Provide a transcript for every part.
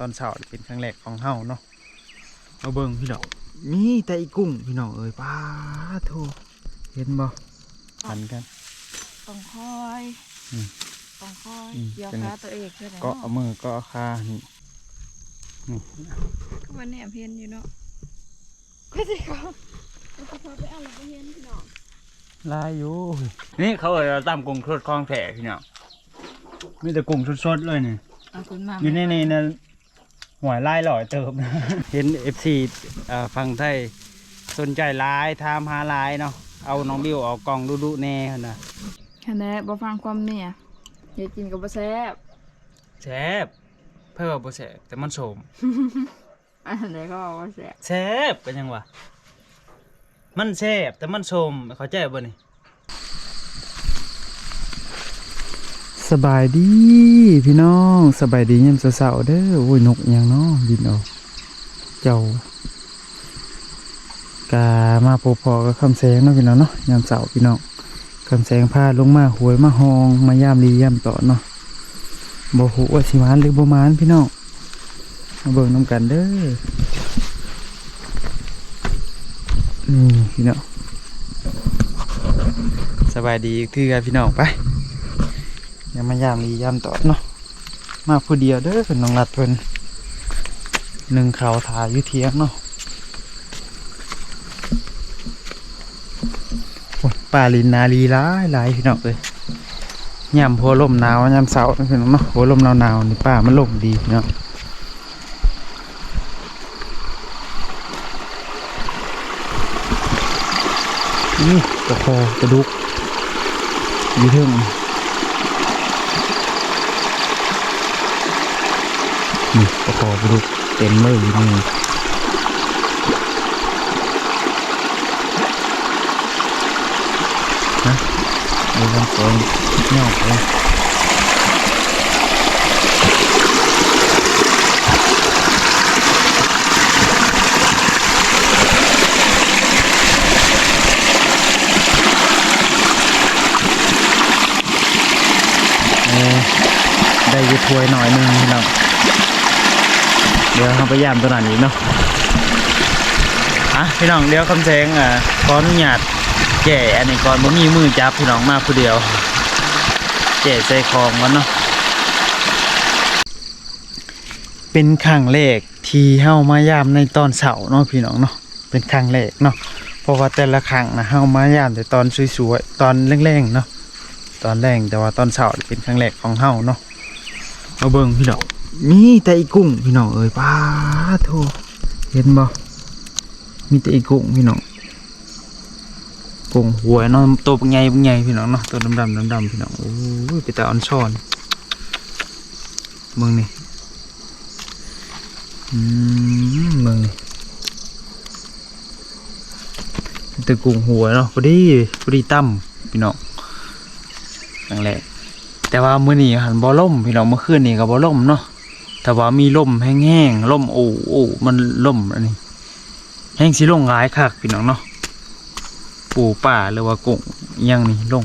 ตอนเช้าเป็นครั้งแรกของเฮาเนาะมาเบิ่งพี่น้องมีแต่อีกุ้งพี่น้องเอ้ยป้าโทเห็นบ่หันกันต้องคอยอืมต้องคอยอืมเกี่ยวเป็นไงขาตัวเองใช่ไหมก็เอามือก็เอาคานี่นี่ก็วันนี้เพียนอยู่เนาะก็สิเขาก็สิเขาไปเอาแล้วก็เห็นพี่น้องลายอยู่นี่เขาเอาตามกุ้งสดคลองแผพี่น้องมีแต่กุ้งสดๆเลยนี่เอาคุณมาอยู่ในในนั้น หวยลายหล่อยเติบนะเห็นเอฟซีฟังไทยสนใจหลายทามหาหลายเนาะเอาน้องบิวเอากล่องดุๆแน่หั่นนะแค่นี้บ่ฟังความเนี่ยอย่ากินกับบ่แซ่บแซ่บเพื่อว่าบ่แซ่บแต่มันสมอันไหนก็บอกว่าแซ่บแซ่บเป็นยังวะมันแซ่บแต่มันสมเข้าใจบ่นี่ สบายดีพี่น้องสบายดียามเช้าๆเด้อโอ้ยนกอิหยังเนาะบินออก เจ้ากามาพบพอกับคำแสงเนาะพี่น้องเนาะยามเช้าพี่น้องคำแสงพาลงมาหวยมาหองมายามดียามต่อเนาะบ่ฮู้ว่าสิมานหรือบ่มานพี่น้องมาเบิ่งนํกันเด้อนี่พี่น้องสบายดีอีกทีกันพี่น้องไป ยังมายามดียามต่อเนาะมาผู้เดียวเด้อเป็นน้องรัดเพิ่นหนึ่งเขาวถาอยู่เทียงเนาะโอ้ยป่าลินนาลีหลายหลายพี่น้องเลยยามพอลมหนาวยามเสาร์พี่น้องเนาะโหลมหนาวหนาวนี่ป่ามันลมดีพี่น้องนี่กระโคกระดุกยี่เทิง นี่กระโคกระดุกเต็มเลยนี่นะดูกันก่อนเงาเลยเออได้อยูถ้วยหน่อยนึงพี่น้อง ดี๋ยวเราไปย่ามตัวนั้นอีกเนาะอะพี่น้องเดี๋ยวคำแสงอะขออนุญาตแก่อันนี้ก่อนบ่มีมือจับพี่น้องมาผู้เดียวแก่ใส่คองมันเนาะเป็นครั้งแรกที่เฮามายามในตอนเสาร์เนาะพี่น้องเนาะเป็นครั้งแรกเนาะเพราะว่าแต่ละครั้งนะเฮามายามแต่ตอนสวยๆตอนแรงๆเนาะตอนแรกแต่ว่าตอนเช้าเป็นครั้งแรกของเฮาเนาะมาเบิ่งพี่น้อง มีแต่อีกุ้งพี่น้องเอ้ยป้าโทเห็นบ่มีแต่อีกุ้งพี่น้องกุ้งหัวเนาะตัวเป็นไงเป็นไงพี่น้องเนาะตัวดำดำดำดำพี่น้องโอ้ยไปแต่ออนช้อนเบิ่งนี่อืมเบิ่งนี่แต่กุ้งหัวเนาะพอดีพอดีตั้มพี่น้องครั้งแรกแต่ว่ามื้อนี้หันบ่ล่มพี่น้องเมื่อคืนนี้ก็บ่ล่มเนาะ แต่ว่ามีลมแห้งๆลมโอ้โอ้มันล่มอันนี้ แห้งสิลงหลายคักพี่น้องเนาะปูป่าหรือว่ากุ้งยังนี่ลง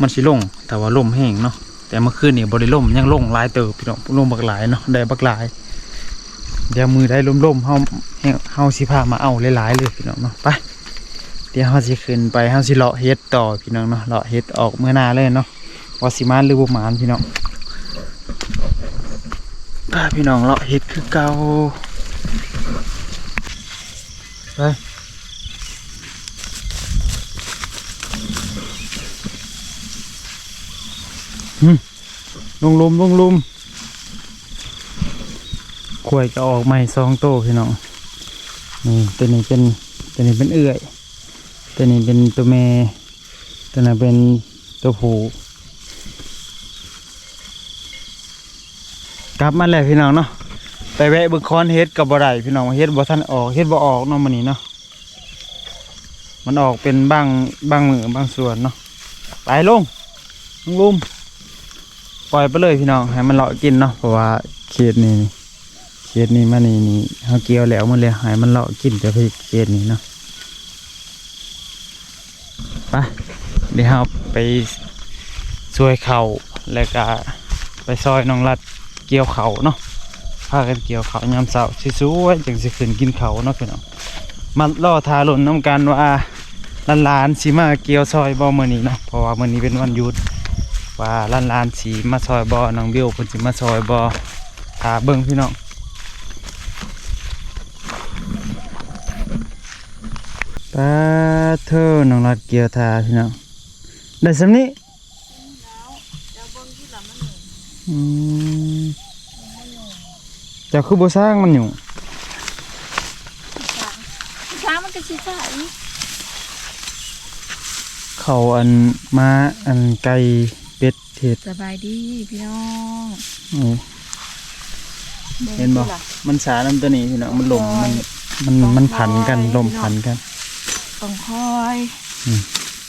มันสิลงแต่ว่าลมแห้งเนาะแต่เมื่อคืนนี้บ่ได้ล่มยังลงหลายเติบพี่น้องลงบักหลายเนาะได้บักหลายเดี๋ยวมือได้ล่มๆเฮาเฮาสิพามาเอาหลายๆเลยพี่น้องเนาะไปเดี๋ยวเฮาสิขึ้นไปเฮาสิเลาะเฮ็ดต่อพี่น้องเนาะเลาะเฮ็ดออกเมื่อนาเลยเนาะว่าสิมานหรือบ่มานพี่น้อง ป้าพี่น้องเลาะเห็ดคือเก่าไปลงลุมลงลุมขวยก็ออกใหม่สองโตพี่น้อง นี่ตัวนี้เป็นตัวนี้เป็นเอื่อย ตัวนี้เป็นตัวเมตัวนั้นเป็นตัวผู้ กลับมาแล้วพี่น้องเนาะไปแวะบึกคอนเฮ็ดกับบ่ได้พี่น้องเฮ็ดบ่ทันออกเฮ็ดบ่ออกเนาะมื้อนี้เนาะมันออกเป็นบางบางมือบางส่วนเนาะไปลงลงลุมปล่อยไปเลยพี่น้องให้มันเลาะกินเนาะเพราะว่าเขตนี้เขตนี้มานี่นี่เฮาเกี่ยวแล้วมันเลยให้มันเลาะกินแต่พี่เขตนี้เนาะไปเดี๋ยวเฮาไปช่วยเขาแล้วก็ไปซอยน้องรัด กี่ยวเขาเนาะพากันเกี่ยวเขายามเช้าสิสวยจังสิขึ้นกินเขาเนาะพี่น้องมารอทาลุ้นนํกันว่าหลานสิมาเกี่ยวซอยบ่มื้อนี้เนาะเพราะว่ามื้อนี้เป็นวันหยุดว่าหลานสิมาซอยบ่น้องเบลเพิ่นสิมาซอยบ่ถ้าเบิ่งพี่น้องปาเธอน้องรัดเกี่ยวทาพี่น้องได้สำนี้อืมเจ้าคือบ่สร้างมันอยู่ช้างมันก็ชิใส่เขาอันมาอันไก่เป็ดเห็ดสบายดีพี่น้องนี่เห็นบ่ มันสาน้ำตัวนี้พี่น้องมันลมมันมันมันผันกันลมผันกันต้องคอยอืม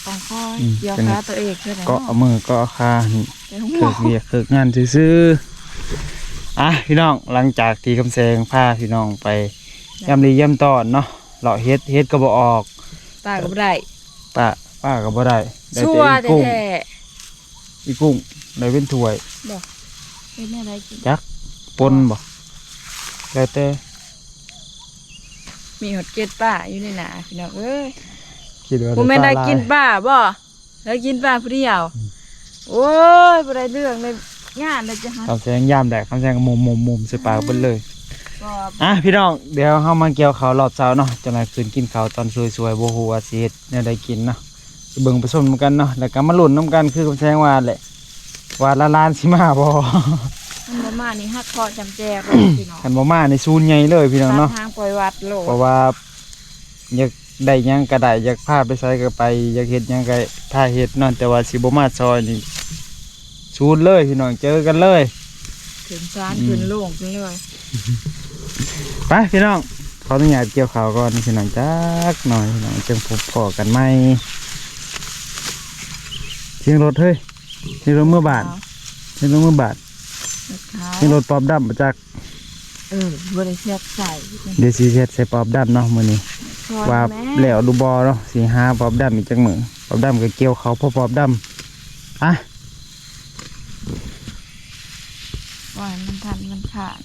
ต้องคอยอืมเกี่ยวเป็นไงขาตัวเองด้วยนะก็เอามือก็เอาคานี่เดี๋ยวหัเกิวกเวียกเกิกงานซื่อๆ อะพี่น้องหลังจากที่คำแสงพาพี่น้องไปย่ำรีย่ำตอนเนาะเลาะเฮ็ดเฮ็ดก็บ่ออกตาก็บ่ได้ป้าป้าก็บ่ได้ได้ชั่แต่วอีกุ้งแท้อีกุ้งได้เป็นถ้วยๆเป็นอะไรกินปนบ่แล้วแต่มีหดเกล็ดป้าอยู่ในหนาพี่น้องเอ้ยคิดว่าผมไม่ได้ปลาลายกินป้าบ่ได้กินป้าผู้เดียวโอ้ยบ่ได้เรื่องเลย งานเลยจะหาคำแสงยามแดดคำแสงก็มุมมุมมุมใส่ปากเบิ่นเลยก็อะพี่น้องเดี๋ยวเฮามาเกี่ยวข้าวรอบเช้าเนาะจังไดคืนกินข้าวตอนสวยๆบ่ฮู้ว่าสิเฮ็ดแนวใดกินเนาะสิเบิ่งผสมกันเนาะแล้วก็มาลุ้นนํกันคือคำแสงว่าแหละว่าละลานสิมาบ่ มันบ่มานี่ฮักคอจำแจกเลยพี่น้องคันบ่มาในศูนย์ใหญ่เลยพี่น้องเนาะตามทางปล่อยวัดโลดเพราะว่าอยากได้หยังก็ได้อยากพาไปไสก็ไป อยากเฮ็ดหยังก็พาเฮ็ดเนาะแต่ว่าสิบ่มาซอยนี่ ศูนย์เลยพี่น้องเจอกันเลยขึ้นซานขึ้นโล่งขึ้นเลยไปพี่น้องขออนุญาตเกี่ยวข่าวก่อนพี่น้องจักหน่อยพี่น้องจึงพบพอกันไหมเชียงรถเฮ้ยเชียงรถเมื่อบาทเชียงรถเมื่อบาทขาวเชียงรถปอบดำมาจากเออบ่ได้เสียบใส่เดซีเซใส่ปอบดำเนาะมื้อนี้ช่ยว่าแม่แล้วดูบอเนาะสีห้าปอบดำอีกจังมือปอบดำก็เกี่ยวเขาพอปอบดำอะ ปล่อยมันทันมันขาด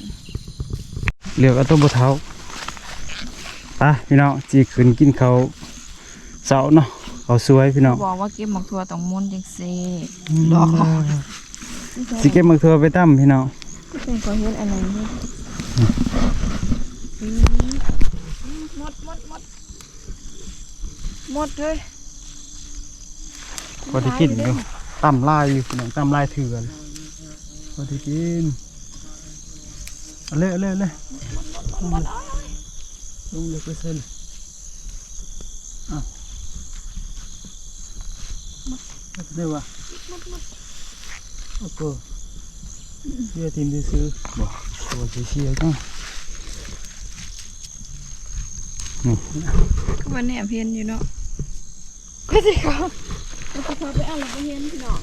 เหลือกเอาต้นบะเท้าไปพี่น้องจีขึ้นกินเขาวเสาเนาะเขาสวยพี่น้องบอกว่าเก็บหมกทัวต้องมุนจังซี่ดอกสิเก็บมักเธอไปตั้มพี่น้องเป็นขอเฮ็ดอันนั้นนี่หมดหมดหมดหมดเลยพอที่กินอยู่ตั้มลายอยู่พี่น้องตั้มลายเถื่อน พอที่กินเอาเลยเอาเลยเอาเลยลงเลยเปอร์เซ็นต์อ้าวมาเดี๋ยววะโอ้โหเดี๋ยวทีมที่ซื้อบอกตัวเชียร์ๆจังนี่ก็มันแนบเพียนอยู่เนาะก็สิเขาก็สิเขาไปเอาแล้วไปเฮียนพี่น้อง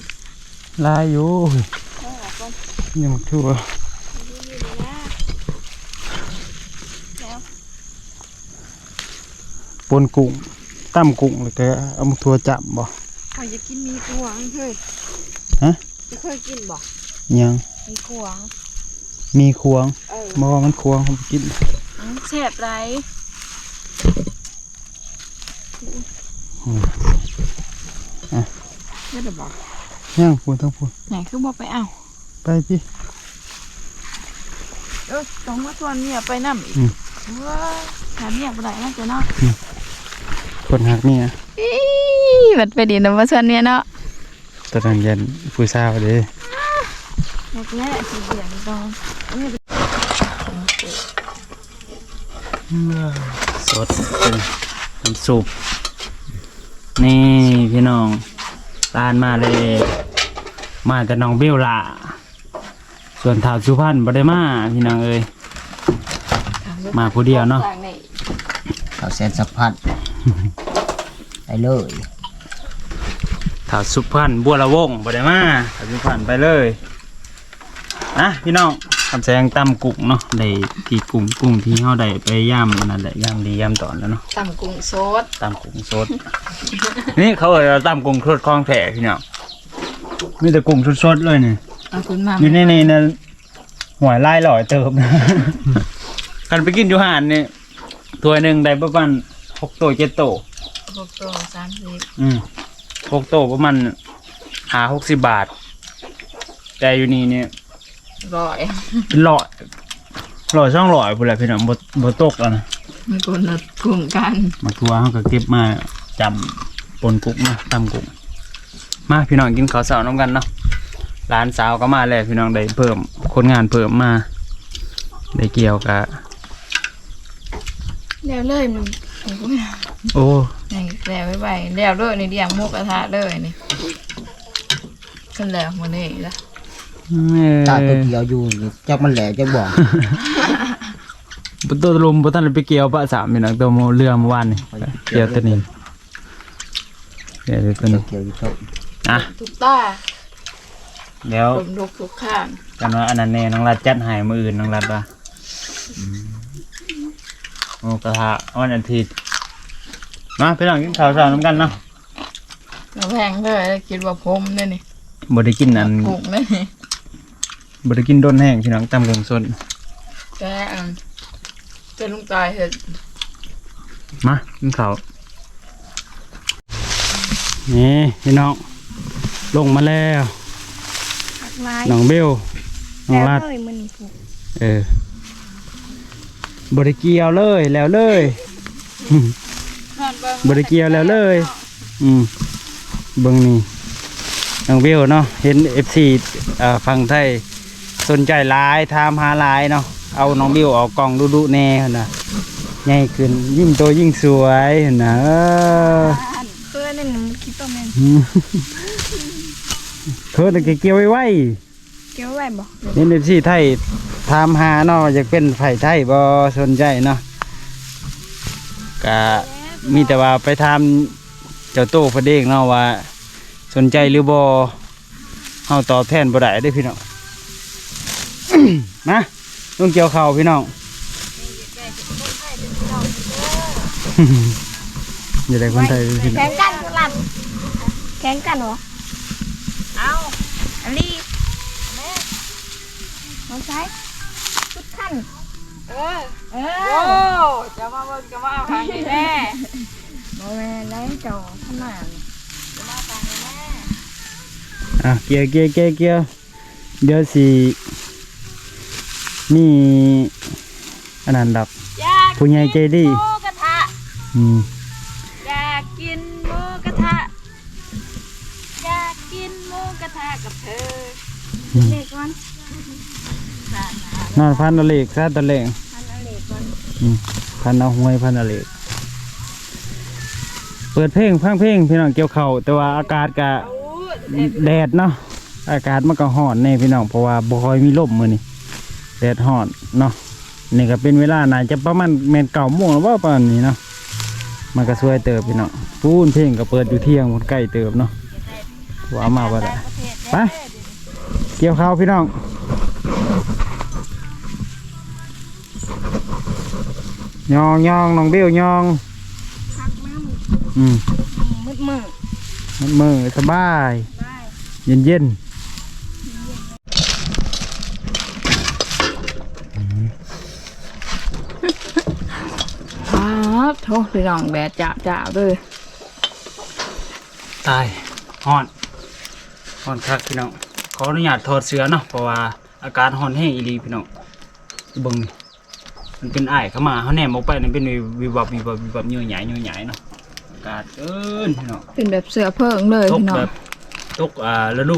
ลายอยู่เอาออกก่อ นยังมักทั่วนี่นี่เลยนะแล้วปนกุ้งตั้มกุ้งแล้วก็เอามาทั่วจับบ่เขาจะกินมีขวางเคยฮะจะเคยกินบ่ยังมีขวางมีควงเออบ่ว่ามันควงผมกินแซ่บไรอืมเฮ็ดได้บ่ยังพูดทั้งพูดไหนคือบ่ไปเอา ไปพี่เออต้องมาชวนเมียไปนำอีกอืมว้าหาเมียบ่ได้นะจ๊ะเนาะคนหักเมียอีบัดไปดีนะมาชวนเมียเนาะตอนนั้นยันผู้สาวเด้บอกแล้วสิเสียงต้องเอาเมียไปสดเป็นน้ำซุปนี่พี่น้องตานมาเลย มาแต่น้องเบลล่ะ ส่วนถาวสุพรรณบ่ได้มาพี่น้องเอ้ยมาผู้เดียวเนาะต่งนี่เขาเซ็นสัมพันธ์ไปเลยถาวสุพรรณบัวละวงบ่ได้มาถาวสุพรรณไปเลยนะพี่น้องคำแสงตำกุ้งเนาะได้ที่กุ้งกุ้งที่เฮาได้ไปย่ำอันนั่นแหละย่ำดีย่ำตอนแล้วเนาะตำกุ้งสดตำกุ้งสด นี่เขาเอ่ยว่าตำกุ้งสดคลองแผพี่น้องมีแต่กุ้งสดๆเลยนี่ เอาขึ้นมาอยู่ในในนั้นหวยไล่หล่อยเติมนะกันไปกินอยู่หานนี่ตัวหนึ่งได้ประมาณหกตัวเจ็ดตัวหกตัวสามสิบอืมหกตัวประมาณหาหกสิบบาท แต่อยู่นี่เนี่ยร้อยเป็นหลอดหลอดช่องหลอยพูดแหละพี่น้องบดบตกแล้วนะมีคนละกลุ่มกันมาทัวเขาก็เก็บมาจำปนกุ๊กมาตำกุ๊กมาพี่น้องกินข้าวเสาน้ำกันเนาะ ร้านสาวก็มาแล้วพี่น้องได้เพิ่มคนงานเพิ่มมาได้เกี่ยวกับแล้วเลยมันโอ้นี่แล้วไว้ไว้แล้วเลยนี่เดียงหมุกกระทะเลยนี่ขึ้นแล้วมันนี่ละตาตัวเดียวอยู่นี่จักมันแหล่จักบ่บตัวลมบตันได้ไปเกี่ยวปะสามพี่น้องตัวโมเรือเมื่อวานนี่เกี่ยวตัวนี้เกี่ยวตัวนี้เกี่ยวอยู่ครับอะทุกตาเดี๋ยวลมลุกทุกข้างกันว่าอันนั้นแน่น้องรัดจัดใหายมืออื่นน้องรัดว่าโอ้กระทะวันอาทิตย์มาพี่น้องกินข้าวเช้าน้ำกันเนาะเราแพงเลยคิดว่าผมเนี่ยนี่บ่ได้กินอันปลูกเนี่ยนี่บ่ได้กินโดนแห้งพี่น้องตำกงสนแกอันจะลุงตายเห็ดมากินข้าวนี่พี่น้องลงมาแล้ว ลายน้องเบลน้องรัดเลยมันผูกเออบ่ได้เกี่ยวเลยแล้วเลยนอนเบิ่งบริเกียวแล้วเลย อืมเบิ่งนี่น้องเบลเนาะเห็นเอฟซีอ่าฟังไทยสนใจหลายถามหาหลายเนาะเอาน้องเบลเอากล่องดุๆแน่หั่นนะใหญ่ขึ้นยิ่งโตยิ่งสวยหั่นนะเออเพื่อนนั่นมันคิดว่าแม่น อืม เธอน่ะเกี่ยวไว้ไว้เกี่ยวไว้บอกเห็นเอฟซีไทยถามหาเนาะอยากเป็นไผ่ไทยบ่สนใจเนาะก็มีแต่ว่าไปทำเจ้าโต้พระเด้งเนาะว่า สนใจหรือบ่เฮาตอบแทนบ่ได้เด้อพี่น้องมาลงเกี่ยวข้าวพี่น้องอย่าได้คนไทยเด้อพี่น้องแข่งกันสลับแข่งกันเหรอ เอาอันนี้น้องชายชุดขั้นเออเออโอ้จะมาเบิ่งจะมาเอาทางนี้แน่บอแม่ได้จ้าขนาดอะเกี่ยวเกี่ยวเกี่ยวเกี่ยวเดี๋ยวสินี่อันนั้นดอก อยากผู้ใหญ่ใจดีหมูกระทะอืม เล็กก่อนนอนพันอเล็กซาตะเลงอันนั้นเล็กก่อนอืมพันเอาหวยพันอเล็กเปิดเพลงฟังเพลงพี่น้องเกี่ยวเข่าวแต่ว่าอากาศกะโอ้แดดเนาะอากาศมันก็ร้อนแน่พี่น้องเพราะว่าบ่ค่อยมีลมมื้อนี้แดดร้อนเนาะนี่ก็เป็นเวลาน่าจะประมาณแม่นเก่าโมงแล้วว่าประมาณนี้เนาะมันก็สวยเติบพี่น้องปูนเพลงก็เปิดอยู่เที่ยงมันใกล้เติบเนาะว่าเอามาบ่ได้ ไป เกี่ยวข้าวพี่น้องยองยองน้องเบี้ยวยองพักน้อืมำมืดมืดมันมือสบายได้เย็นเย็นครับโทษพี่น้องแดดจ้าจ้าเลยตายฮ้อนฮ้อนคักพี่น้อง ขออนุญาตถอดเสื้อเนาะเพราะว่าอากาศฮ้อนแห้งอีหลีพี่น้องเบิ่งมันเป็นไอ้เข้ามาเขาแนมออกไปนั่นเป็นวิววับวิววับวิววับเยื่อใหญ่เยื่อใหญ่เนาะอากาศเอิ้นพี่น้องเป็นแบบเสือเพิ่งเลยตกพี่น้อแบบตกอ่าฤดู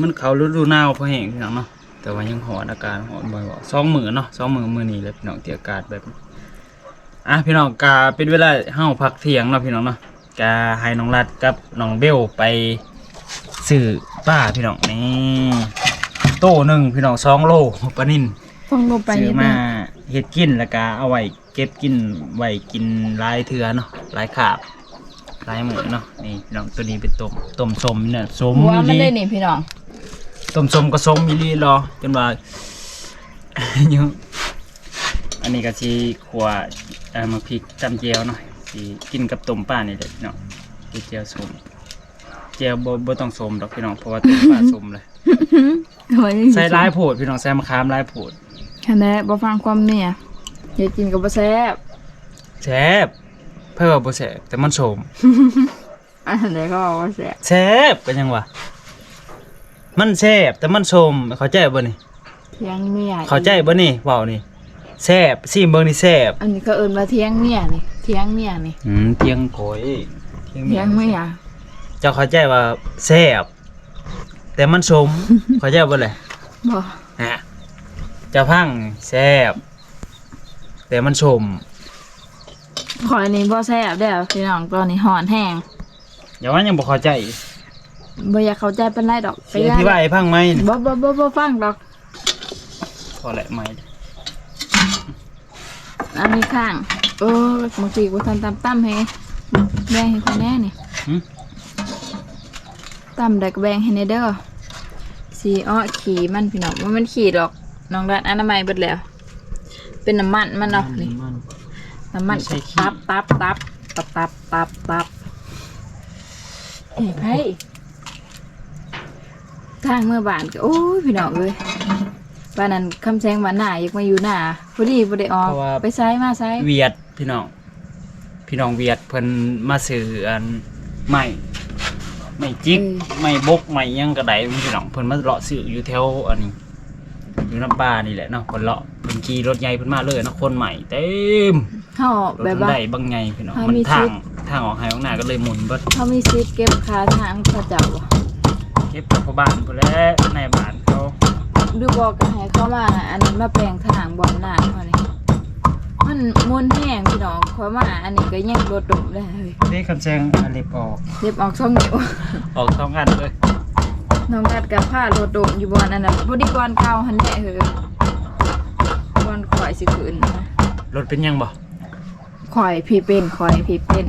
มันเขาฤดูหนาวพอแห้งพี่น้องเนาะแต่ว่ายังฮ้อนอากาศฮ้อนบ่อยว่าสองมือเนาะสองมือมือนี้แหละพี่น้องที่อากาศแบบอะพี่น้องกาเป็นเวลาเฮาพักเที่ยงเนาะพี่น้องเนาะกาให้น้องรัดกับน้องเบลไปซื้อ ป้าพี่น้องนี่โตหนึ่งพี่น้องสองโลปลานินฟังลงไปซื้อนิดมานึงเฮ็ดกินแล้วก็เอาไว้เก็บกินไว้กินหลายเทือเนาะหลายขาบหลายมื้อเนาะนี่พี่น้องตัวนี้เป็นต้มต้มส้มเนี่ยส้มหัวอีมันหได้ลีนี่พี่น้องต้มส้มก็ส้มอีหลีรอจนว่า อยู่อันนี้ก็สิขัวเอ่อมาพริกตำเจียวเนาะสิกินกับต้มป้านี่แหละพี่น้องเจียวส้ม เจียวบ่บ่ต้องสมดอกพี่น้องเพราะว่าต้มปลาสมเลยโอ้ยใส่หลายโพดพี่น้องใส่มะขามหลายโพดแค่นั้นบ่ฟังความเนี่ยอย่ากินกับบ่แซ่บแซ่บเพิ่นว่าบ่แซ่บแต่มันสมอันไหนก็บอกว่าแซ่บแซ่บก็ยังว่ามันแซ่บแต่มันสมเข้าใจบ่นี่เทียงเมียเข้าใจบ่นี่เว้านี่แซ่บซิมเบิ่งนี่แซ่บอันนี้ก็เอิ้นว่าเทียงเมียนี่เทียงเมียนี่อืมเทียงโกยเทียงเทียงเมีย เจ้าเข้าใจว่าแซ่บแต่มันสม เข้าใจบ่เลยบ่ฮะเจ้าพังแซ่บแต่มันสมขอยนี่บ่แซ่บเด้อพี่น้องตอนนี้ฮ้อนแห้งอย่าว่ายังบ่เข้าใจบ่อยากเข้าใจปานใดดอกสิอธิบายให้พังไหมบ่บ่บ่บ่ฟังดอก พอแหละไหมอันนี้ข้าง เออบางทีบ่ทันตำตำให้แบ่งให้คนแน่นี่หึ ตำได้ก็แบ่งให้แน่เด้อสีอ้อขี่มันพี่น้องว่ามันขี่ดอกน้องรัดอนามัยเบิดแล้ว เป็นน้ำมันมันเนาะนี่มัน น้ำมันไม่ใช่ขี้ ตับตับตับตับตับตับตับเฮ้ยไพ่ทางเมื่อบานก็โอ้ยพี่น้องเอ้ยบ้านนั้นคำแซงบ้านหน้าอยากมาอยู่หน้าพอดีบ่ได้ออกไปไซมาไซเวียดพี่น้อง พี่น้องเวียดเพิ่นมาซื้ออันไม้ ไม้จิก ไม้บก ไม้หยังกระไดพี่น้องเพิ่นมาเลาะซื้ออยู่แถวอันนี้ อยู่น้ำปลานี่แหละเนาะเพิ่นเลาะเพิ่นขี่รถใหญ่เพิ่นมาเลยเนาะคนใหม่เต็มเฮารถแบบมันว่า ได้บางไงพี่น้องถ้ามันมีทาชิงดทางออกให้ออกหน้าก็เลยหมุนเบิดเขามีซิปเก็บคาทางเขาเจ้าบ่เก็บกับพ่อบ้านพุ่นแหล้วในบ้านเขา ดูบอกกันให้เขามาอันนี้มาแปลงทางบอลหน้าเขานี่ มันมวนแห้งพี่น้องเพราะมาอันนี้ก็ยังรถดมได้เลยเด้คำแซงอันเล็บออกเรียบออกช่องนิ้วออกสองอันเลยน้องกัดกับผ้ารถดมอยู่บนอันนั้นพอดีก่อนเก่าหันแหละเหอะก่อนข่อยสิคืนนะรถเป็นยังบ่ข่อยพี่เป็นข่อยพี่เป็น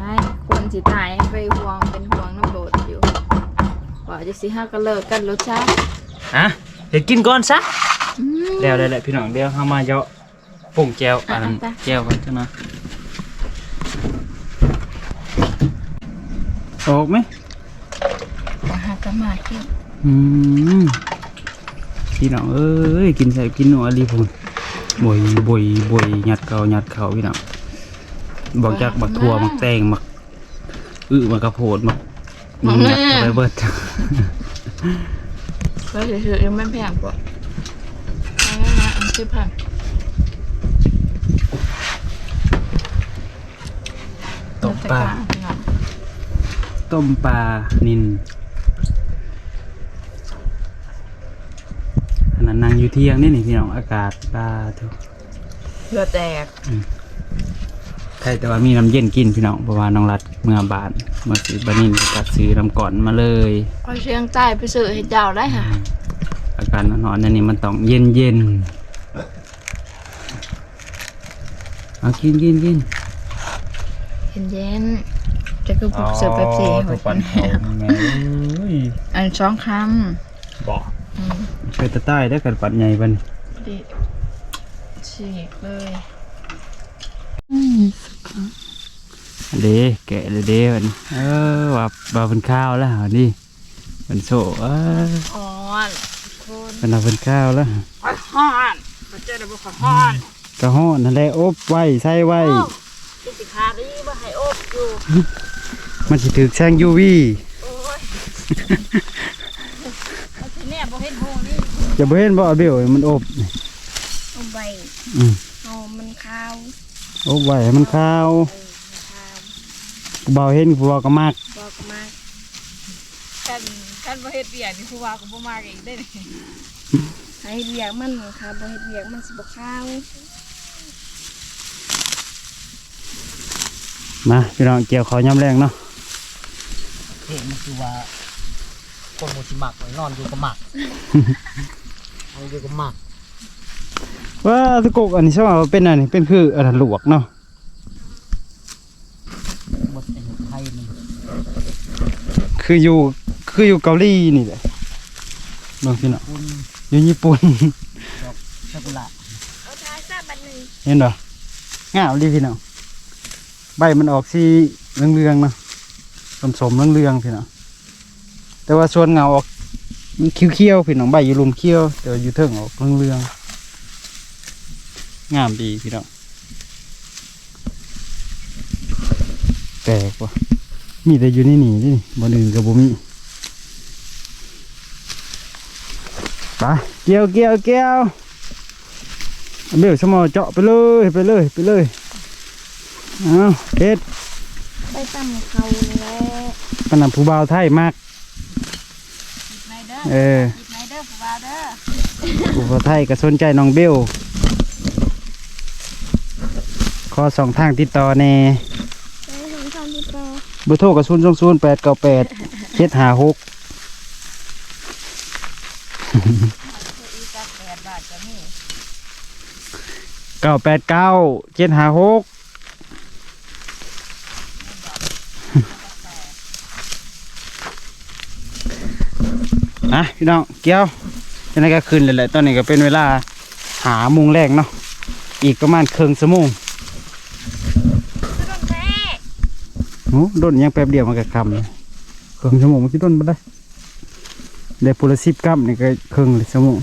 ไอ้คนสิตายไปห่วงเป็นห่วงน้ำโดดอยู่ว่าจะสิห้าก็เลิกกันรถชาติฮะเดี๋ยวกินก่อนซะอืมแล้วได้แหละพี่น้องเดี๋ยวเฮามาเยาะ ปุ่งแก้วอันนั้นอะๆแก้วไว้เท่านะออกไหมมาหากันมากินอืมพี่น้องเอ้ยกินใส่กินหนูอะไรพุ่นบอยบอยบอยหยัดเขาหยัดเขาพี่น้องบอกจากบักทั่วมักแตงมักอื้อมักกระโพดมักหยัดเข้าไปเบิด ก็เฉยๆยังไม่แพงกว่าเอาไว้นะอันสิบพัน ต้ม ปลาพี่น้องต้มปลานินอันนั้นนั่งอยู่เที่ยงนี่นี่พี่น้องอากาศปลาทุกเพื่อแตกใครแต่ว่ามีน้ำเย็นกินพี่น้องเพราะว่าน้องรัดเมื่อบานมาซื้อบานินก็ซื้อน้ำก่อนมาเลยเอาเชียงใต้ไปซื้อให้เจ้าได้ค่ะอาการนอนๆอันนี้มันต้องเย็นเย็นๆเอากินกินกิน เย็นๆจะคือผมเสิร์ฟเป๊ปซี่ให้ทุกไว้วันเขาไงเอ้ยอันสองคบอกำอืมเคยตะใต้ได้กันปัดใหญ่บัดนดิฉีกเลยเด้แกะเลยเด้บัดนเออว่าว่าเป็นข้าวแล้วนี่เป็นโซ่เอออ่อนคนเป็นเอาเป็นข้าวแล้วฮ้อนเขาเจอได้บ่ขอฮ้อนกระห้อนนั่นแหละอบไว้ใส่ไว้ กินสิขาดีบ่ให้อบอยู่ มันสิถึกแสงยูวีโอ้ยเอาทีเนี่ยบ่เห็นโหนี่จะเห็นบ่เอาเบลมันอบนี่เอาใบอืมเอามันขาวอบไว้ให้มันข้าวขาวเบาเห็นผัวก็มากบอกมากันกันบ่เฮ็ดเบียกนี่ผู้ว่าก็บ่มาเองได้นี่ให้เบียกมันค่ะบ่เฮ็ดเบียกมันสิบ่ขาว มาพี่น้องเกี่ยวเขาวย่ำแรงเนาะเพลงมันคือว่าคนบ่สิมักไว้นอนอยู่กับหมักเอาอยู่กับหมักว่าตะกกอันนี้ใช่ว่าเป็นอันนี้เป็นคืออันนั้นหลวกเนาะบ่เป็นไทยนี่คืออยู่คืออยู่เกาหลีนี่แหละเนาะพี่น้องคุณอยู่ญี่ปุ่นซากุระเอาท้ายซะบัดหนึงเห็นบ่งามดีพี่น้อง ใบมันออกสีเหลืองๆเนาะสมๆเรื่องๆพี่น้องแต่ว่าส่วนเงาออกมันเขียวๆพี่น้องใบอยู่ลุมเขียวแต่อยู่เทิงออกเรื่องๆงามดีพี่น้องแปลกว่ะมีแต่อยู่ในี่นี่นี่บนอื่นกับบุมีไปเกี่ยวเกี่ยวเกี่ยวเอาเบลสมอเจาะไปเลยไปเลยไปเลย อาเฮ็ดไปตั้มเขานี่แหละปนนำผู้บ่าวไทยมากไนเด้อเออไนเด้อผู้บ่าวเด้อผู้บ่าวไทยก็สนใจน้องเบลขอสองทางติดต่อแน่ไปถึงทำที่ต่อเบอร์โทรกับศูนย์สองศูนย์แปดเก้าแปดเจ็ดห้าหกอีกแปดบาทจะมีเก้าแปดเก้าเจ็ดห้าหก อะพี่น้องเกี้ยวจะได้ก็คืนเลยแหละตอนนี้ก็เป็นเวลาหามุงแรกเนาะอีกประมาณครึ่งชั่วโมงโอ้โดนยังแป๊บเดียวมันก็คำเลยครึ่งชั่วโมงมันคิดโดนบ่ได้ได้พูละสิบกรัมนี่ก็ครึ่งเลยชั่วโมง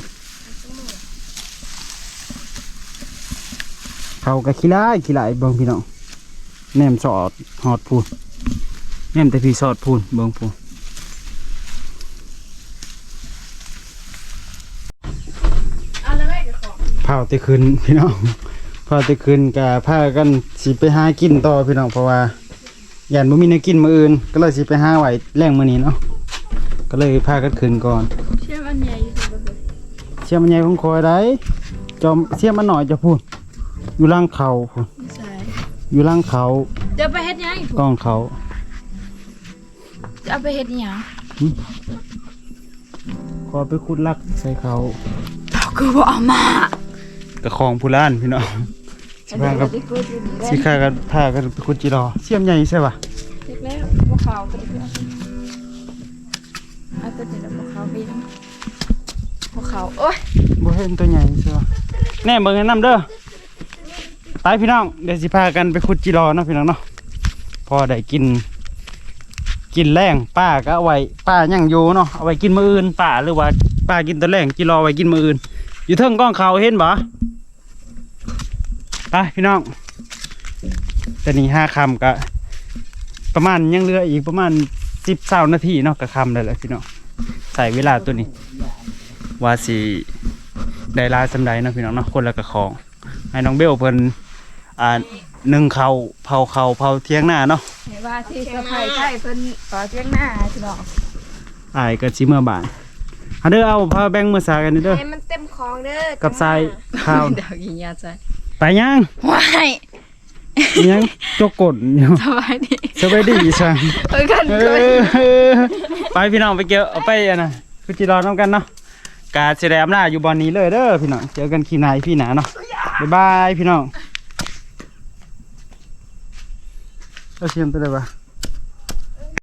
เขาก็ขี้ร้ายขี้ร้ายเบิ่งพี่น้องแนมสอดหอดพูนแนมแต่พี่สอดพูนเบิ่งพูน เอาแล้วแม่ กับของพาแต่คืนพี่น้องพาแต่คืนก็พากันสิไปหากินต่อพี่น้องเพราะว่าย่านบ่มีแนวกินมื้ออื่น ก็เลยสิไปหาไว้แรงมื้อนี้เนาะก็เลยพากันคืนก่อน เชื่อมันใหญ่อยู่บ่เคยเสียมันใหญ่ของคอยได้จอมเสียมันหน่อยจะพูดอยู่ล่างเขาพูดใช่อยู่ล่างเขาจะไปเฮ็ดหยังกล้องเขาจะเอาไปเฮ็ดหยังขอไปขุดลักใส่เขาเราก็บ่เอามา กระคองผู้ล้านพี่น้องสิพากับเดี๋ยวเดี๋ยวเดี๋ยวเดี๋ยวสิข้ากันพากันไปขุดจีรอเสียมใหญ่ใช่ปะเฮ็ดแล้วบ่ขาวก็ได้เอาเอาตัวนี้แล้วบ่ขาวไปนำบ่ขาวโอ้ยบ่เห็นตัวใหญ่ใช่ปะแน่เบิ่งให้น้ำเด้อไปพี่น้องเดี๋ยวสิพากันไปขุดจีรอเนาะพี่น้องเนาะพอได้กิน กินแรงป้าก็เอาไว้ป้ายังอยู่เนาะเอาไว้กินมื้ออื่นป้าหรือว่าป้ากินตอนแรงจีรอไว้กินมื้ออื่นอยู่เทิงกล้องเขาเห็นบ่ ไปพี่น้องแต่นี่ห้าคำก็ประมาณยังเหลืออีกประมาณสิบสานาทีเนาะก็คำได้แล้วพี่น้องใส่เวลาตัวนี้ ว่าสิได้หลายสำใดเนาะพี่น้องเนาะคนละกระของให้น้องเบลเพิ่นอ่าหนึ่งเขาเผาเขาเผาเที่ยงหน้าเนาะให้ว่าที่สะพายใช่เพิ่นขอเจียงหน้าพี่น้องอายก็สิเมื่อบานเอาเด้อเอาพาแบ่งมือสากันเด้อให้มันเต็มของเด้อกับทรายข้าวเดี๋ยวกินยาใจ ไปยังว้ายยังจกกดอยู่สบายดีสบายดีช่างเอ้ยกันเอเกินอไปพี่น้องไปเกี่ยวเอาไปอันน่ะคือจีรอน้ำกันเนาะกาเสได็จอำลาอยู่บอนนี้เลยเด้อพี่น้องเจอกันคีนายพี่หนาเนาะบ๊ายบายพี่น้องเราเชียมไปเลยปะ